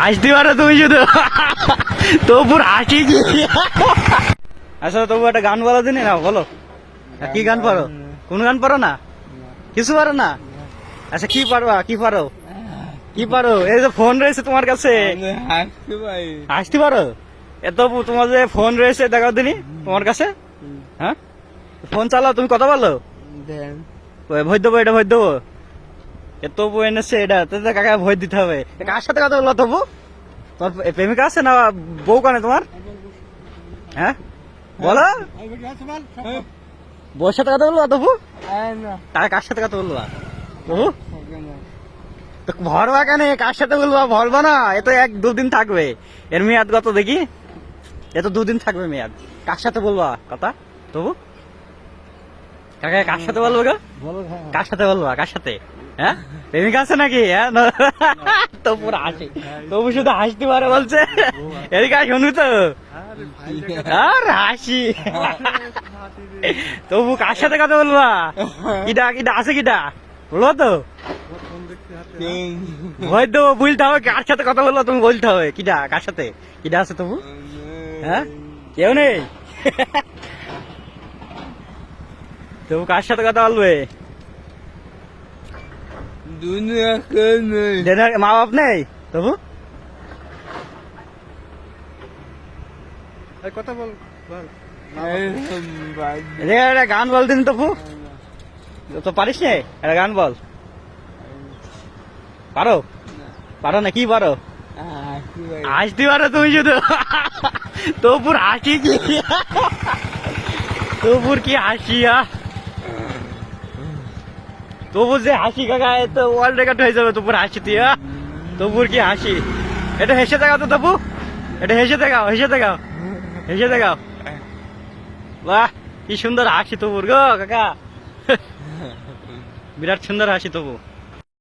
হাসতে পারো তুমি শুধু। তবুর হাসি কি? আচ্ছা তবু একটা গান বলো দিনে না বলো। কি গান পারো? কোন গান পারো না? কিছু পারো না? আচ্ছা কি পারবা? কি পারো? কি পারো? এই যে ফোন রয়েছে তোমার কাছে। হাসি ভাই আসতে পারো? এত তোমার যে ফোন রয়েছে দেখাও দিনি তোমার কাছে। হ্যাঁ? ফোন চালাও তুমি কথা বলো। দেন। ভয় দেবো এটা ভয় দেবো। এত বই এনেছে এটা তো কাকা ভয় দিতে হবে। কার সাথে কথা বলল তবু? তোমার প্রেমিকা আছে না বউ কানে তোমার? হ্যাঁ? বলো। বউর সাথে কথা বলল তবু? তার কার সাথে কথা বলল তবু? ভরবা কেন? কার সাথে বলবা? ভরবা না। এ তো এক দুদিন থাকবে। এর মেয়াদ কত দেখি? এ তো দুদিন থাকবে মেয়াদ। কার সাথে বলবা? কথা? তবু? কাকা কার সাথে বলব গো? কার সাথে বলবা? কার সাথে? হ্যাঁ? প্রেমিকা আছে নাকি? হ্যাঁ? তো পুরো হাসি। তবু শুধু হাসতে পারে বলছে। এদিকে শুনবি তো। আর হাসি। তবু কার সাথে কথা বলবা? কিটা কিটা আছে কিটা বলব তো। ভয় তো বলতে হবে। কার সাথে কথা বলব তুমি বলতে হবে। কিটা কার সাথে? কিটা আছে তবু? হ্যাঁ? কেউ নেই? তবু কার সাথে কথা বলবে দুনিয়া কেউ নেই দেনার মা বাপ নেই? তবু? কথা বল রে একটা গান বল দিন তবু। তো পারিস নে? একটা গান বল। পারো? পারো না কি পারো? হাসতে পারো তুমি শুধু। তবুর হাসি কি? তবুর কি হাসি আহ? তবুর যে হাসি কাকা, এ তো ওয়ার্ল্ড রেকর্ড হয়ে যাবে তবুর হাসি তুই? তবুর কি হাসি? এটা হেসে দেখাও তো তবু। এটা হেসে দেখাও হেসে দেখাও হেসে দেখাও। বাহ, কি সুন্দর হাসি তবুর গো কাকা। বিরাট সুন্দর হাসি তবু।